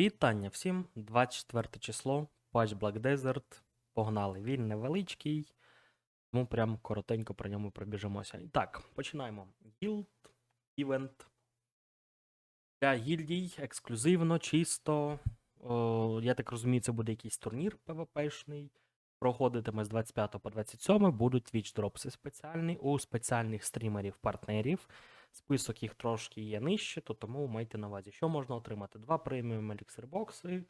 Вітання всім! 24 число, патч Black Desert. Погнали. Він невеличкий, тому прям коротенько про ньому пробіжимося. І так, починаємо. Guild Event. Для гільдій ексклюзивно, чисто. О, я так розумію, це буде якийсь турнір ПВПшний. Проходитиме з 25 по 27 будуть Twitch дропси спеціальні у спеціальних стрімерів-партнерів. Список їх трошки є нижче, то тому майте на увазі, що можна отримати: два преміум еліксир бокси,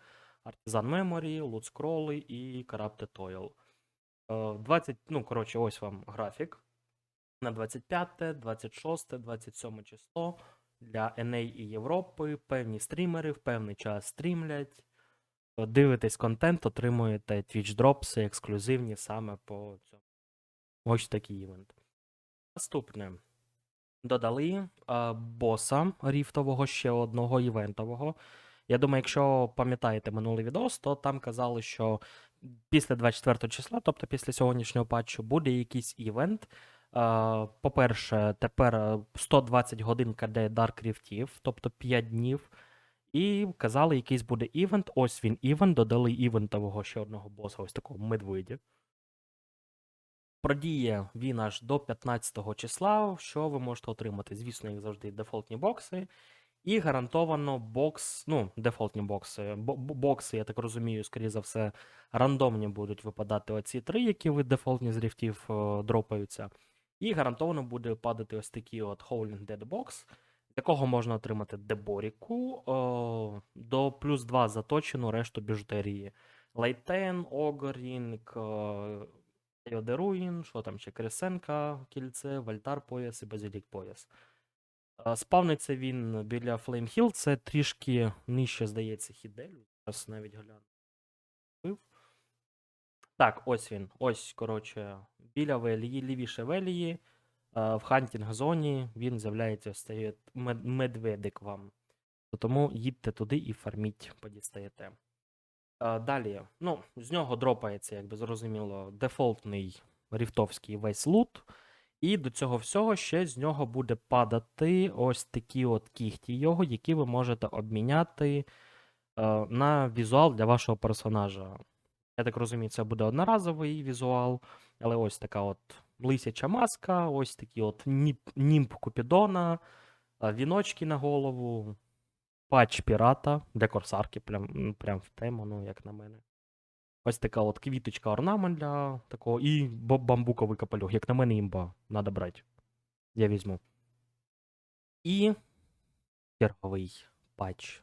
Artisan Memory, Loot скроли і Corrupted Oil. Е, 20, ну, коротше, ось вам графік. На 25, 26, 27 число для NA і Європи. Певні стрімери в певний час стрімлять. Е, Дивитесь контент, отримуєте Twitch дропси ексклюзивні саме по цьому. Ось такий івент. Наступне. Додали а, боса ріфтового ще одного івентового. Я думаю, якщо пам'ятаєте минулий відос, то там казали, що після 24 числа, тобто після сьогоднішнього патчу, буде якийсь івент. А, По-перше, тепер е, 120 годин КД Dark Riftів, тобто 5 днів. І казали, якийсь буде івент. Ось він івент, додали івентового ще одного боса, ось такого медведі. Продіє він аж до 15 числа, що ви можете отримати. Звісно, як завжди, дефолтні бокси. І гарантовано бокс, ну, дефолтні бокси. Бо- бо- Бокси, я так розумію, скоріше за все, рандомні будуть випадати оці три, які ви дефолтні з ріфтів дропаються. І гарантовано буде падати ось такий от Howling Dead Box, якого можна отримати деборіку о, до плюс 2 заточену решту біжутерії. Лейтен, Огорінг, Йодеруїн, що там ще Кресенка, кільце, Вальтар пояс і Базилік пояс. Спавниться він біля Hill, це трішки нижче, здається, Хіделю. Зараз навіть гляну. Так, ось він. Ось, коротше, біля Велії, лівіше Велії. В хантінг зоні він з'являється мед- медведик вам. Тому їдьте туди і фарміть, подістаєте. А, Далі, ну, з нього дропається, якби зрозуміло, дефолтний ріфтовський весь лут. І до цього всього ще з нього буде падати ось такі от кіхті його, які ви можете обміняти е, на візуал для вашого персонажа. Я так розумію, це буде одноразовий візуал, але ось така от лисяча маска, ось такий от німб Купідона, е, віночки на голову, патч пірата для корсарки, прям, прям в тему, ну, як на мене. Ось така от квіточка орнамент для такого. І бамбуковий капелюх. Як на мене, імба. Надо брати. Я візьму. І черговий патч.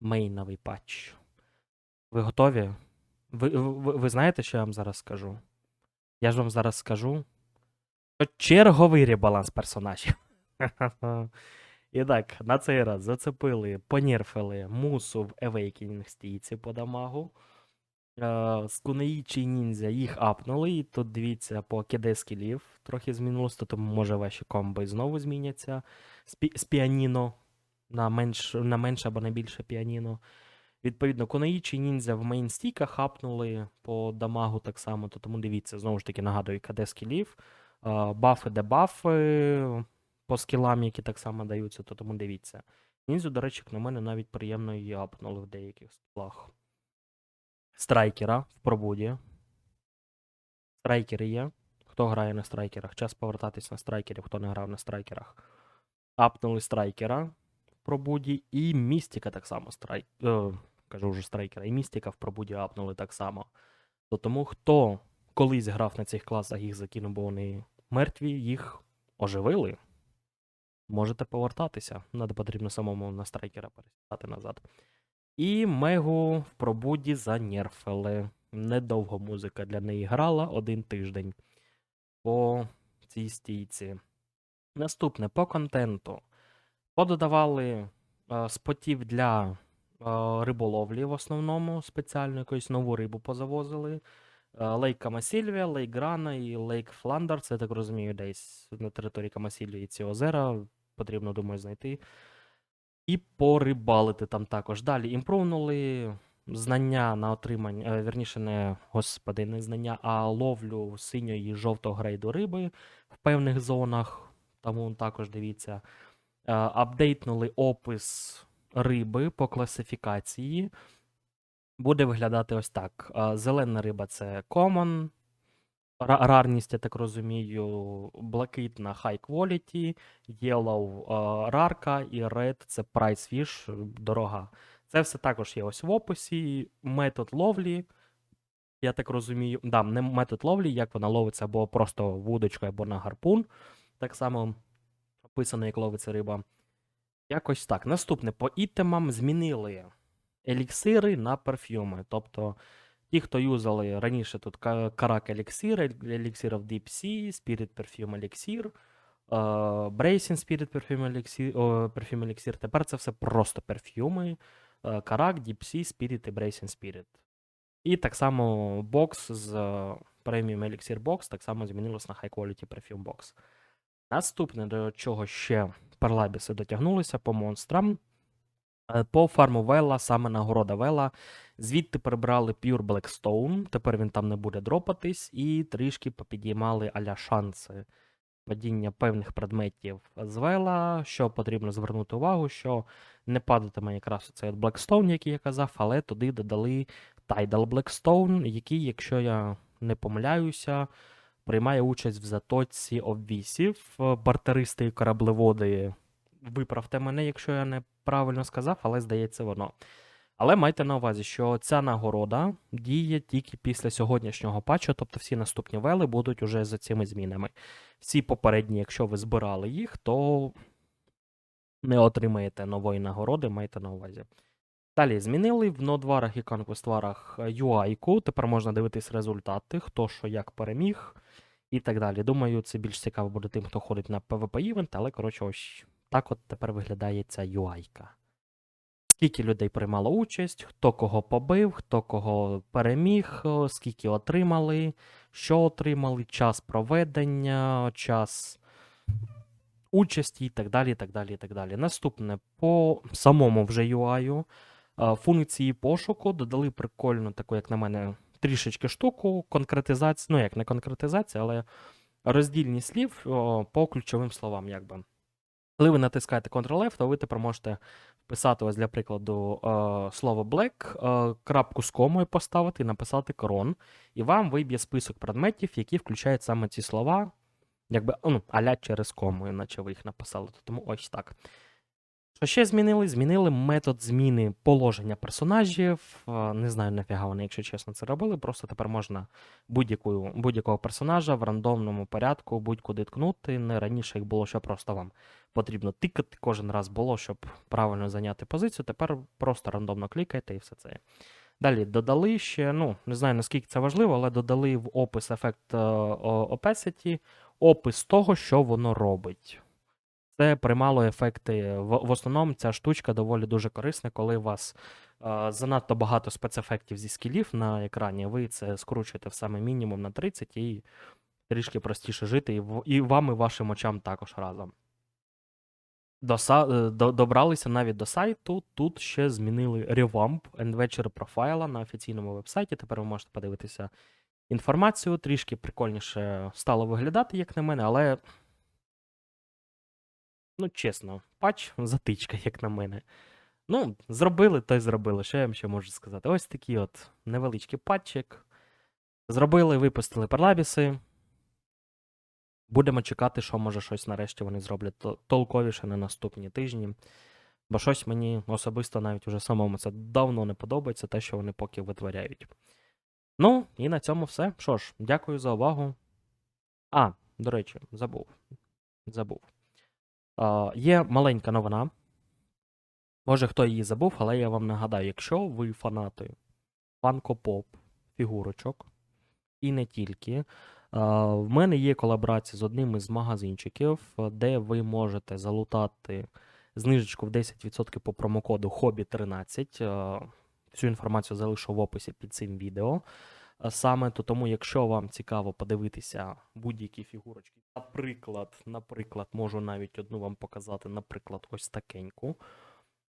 Мейновий патч. Ви готові? Ви, ви, ви знаєте, що я вам зараз скажу? Я ж вам зараз скажу. Черговий ребаланс персонажів. І так, на цей раз зацепили, понерфили мусу в Awakening стійці по дамагу. Е, Скунеїчі ніндзя їх апнули, і тут дивіться по киде скілів трохи змінилось, то тому може ваші комби знову зміняться з, пі- з піаніно на менш, на менше або на більше піаніно. Відповідно, Кунаїчі ніндзя в мейнстіках хапнули по дамагу так само, то тому дивіться, знову ж таки нагадую, КД скілів, е, бафи, дебафи по скілам, які так само даються, то тому дивіться. Ніндзю, до речі, на мене навіть приємно її апнули в деяких скілах страйкера в пробуді. Страйкери є. Хто грає на страйкерах? Час повертатись на страйкерів, хто не грав на страйкерах. Апнули страйкера в пробуді, і містика так само страйк. Е, кажу вже страйкера, і містика в пробуді апнули так само. То тому, хто колись грав на цих класах, їх закинув, бо вони мертві, їх оживили. Можете повертатися. Надо потрібно самому на страйкера пересідати назад. І Мегу в пробуді занерфили. Недовго музика для неї грала один тиждень по цій стійці. Наступне по контенту. Пододавали е, спотів для е, риболовлі в основному, спеціально якусь нову рибу позавозили. Е, Лейк Камасільвія, Лейк Грана і Лейк Фландер. Це я так розумію, десь на території Камасільвії ці озера. Потрібно, думаю, знайти. І порибалити там також. Далі імпровнули знання на отримання, е, вірніше, не господи, не знання, а ловлю синьої жовтого грейду риби в певних зонах. Тому також дивіться. Е, Апдейтнули опис риби по класифікації буде виглядати ось так. Зелена риба це common, рарність, я так розумію, блакитна high quality, yellow рарка і red це price fish, дорога. Це все також є ось в описі. Метод ловлі. Я так розумію, да, не метод ловлі, як вона ловиться або просто вудочкою, або на гарпун. Так само описано, як ловиться риба. Якось так. Наступне по ітемам змінили еліксири на перфюми. Тобто, ті, хто юзали раніше тут карак еліксир, еліксир of Deep Sea, Spirit Perfume еліксир, е, Bracing Spirit Perfume еліксир, о, Perfume еліксир. Тепер це все просто перфюми. е, Карак, Deep Sea, Spirit і Bracing Spirit. І так само бокс з Premium Elixir Box так само змінилось на High Quality Perfume Box. Наступне, до чого ще перлабіси дотягнулися по монстрам. Е, По фарму Вела, саме нагорода Вела. Звідти прибрали Pure Blackstone, тепер він там не буде дропатись, і трішки попідіймали аля шанси падіння певних предметів з Вела, що потрібно звернути увагу, що не падатиме якраз цей Blackstone, який я казав, але туди додали Tidal Blackstone, який, якщо я не помиляюся, приймає участь в затоці обвісів. Е, Бартеристи і кораблеводи. Виправте мене, якщо я неправильно сказав, але здається воно. Але майте на увазі, що ця нагорода діє тільки після сьогоднішнього патчу, тобто всі наступні вели будуть уже за цими змінами. Всі попередні, якщо ви збирали їх, то не отримаєте нової нагороди, майте на увазі. Далі змінили в нодварах і конквестварах UI-ку. Тепер можна дивитись результати, хто що як переміг і так далі. Думаю, це більш цікаво буде тим, хто ходить на PvP івент, але коротше, ось так от тепер виглядає ця UI-ка. Скільки людей приймало участь, хто кого побив, хто кого переміг, скільки отримали, що отримали, час проведення, час участі і так далі. так далі, так далі. Наступне по самому вже UI функції пошуку додали прикольну таку, як на мене, трішечки штуку, конкретизацію, ну як не конкретизація, але роздільність слів по ключовим словам, якби. Коли ви натискаєте Ctrl-F, то ви тепер можете вписати, ось для прикладу, е, слово black, е, крапку з комою поставити і написати крон. І вам виб'є список предметів, які включають саме ці слова, якби ну, аля через кому, іначе ви їх написали. Тому ось так. Що ще змінили? Змінили метод зміни положення персонажів. Е, Не знаю, нафіга вони, якщо чесно, це робили. Просто тепер можна будь-якого персонажа в рандомному порядку будь-куди ткнути. Не раніше як було, що просто вам потрібно тикати кожен раз було, щоб правильно зайняти позицію. Тепер просто рандомно клікайте і все це. Далі додали ще, ну, не знаю наскільки це важливо, але додали в опис ефект е, opacity опис того, що воно робить. Це приймало ефекти. В, в основному ця штучка доволі дуже корисна, коли у вас е, занадто багато спецефектів зі скілів на екрані, ви це скручуєте в саме мінімум на 30 і трішки простіше жити, і, і вам, і вашим очам також разом. Доса, е, до, добралися навіть до сайту. Тут ще змінили ревамп Endventure профайла на офіційному вебсайті. Тепер ви можете подивитися інформацію. Трішки прикольніше стало виглядати, як на мене, але. Ну, чесно, патч затичка, як на мене. Ну, зробили, то й зробили. Що я вам ще можу сказати? Ось такий от невеличкий патчик. Зробили, випустили перлабіси. Будемо чекати, що може щось нарешті вони зроблять толковіше на наступні тижні. Бо щось мені особисто навіть уже самому це давно не подобається, те, що вони поки витворяють. Ну, і на цьому все. Що ж, дякую за увагу. А, до речі, забув. Забув. Є маленька новина. Може, хто її забув, але я вам нагадаю, якщо ви фанати Funko-Pop фігурочок, і не тільки. В мене є колаборація з одним із магазинчиків, де ви можете залутати знижечку в 10% по промокоду HOBBY13. Е, Всю інформацію залишу в описі під цим відео. Саме то тому, якщо вам цікаво подивитися будь-які фігурочки, наприклад, наприклад, можу навіть одну вам показати, наприклад, ось такеньку.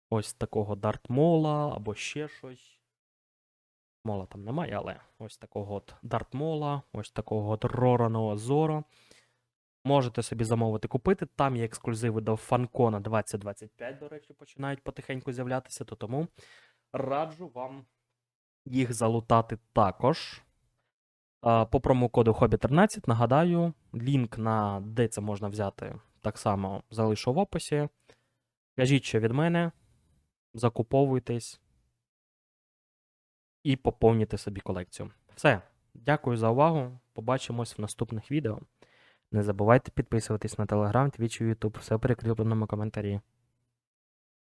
Ось такого Дартмола або ще щось. Мола там немає, але ось такого от Дартмола, ось такого от Рораного Зоро. Можете собі замовити купити. Там є ексклюзиви до Фанкона 2025, до речі, починають потихеньку з'являтися, то тому раджу вам їх залутати також. По промокоду Hobby13, нагадаю, лінк на де це можна взяти, так само залишу в описі. Кажіть, що від мене, закуповуйтесь і поповнюйте собі колекцію. Все. Дякую за увагу. Побачимось в наступних відео. Не забувайте підписуватись на Telegram, Twitch і YouTube. Все в перекріпленому коментарі.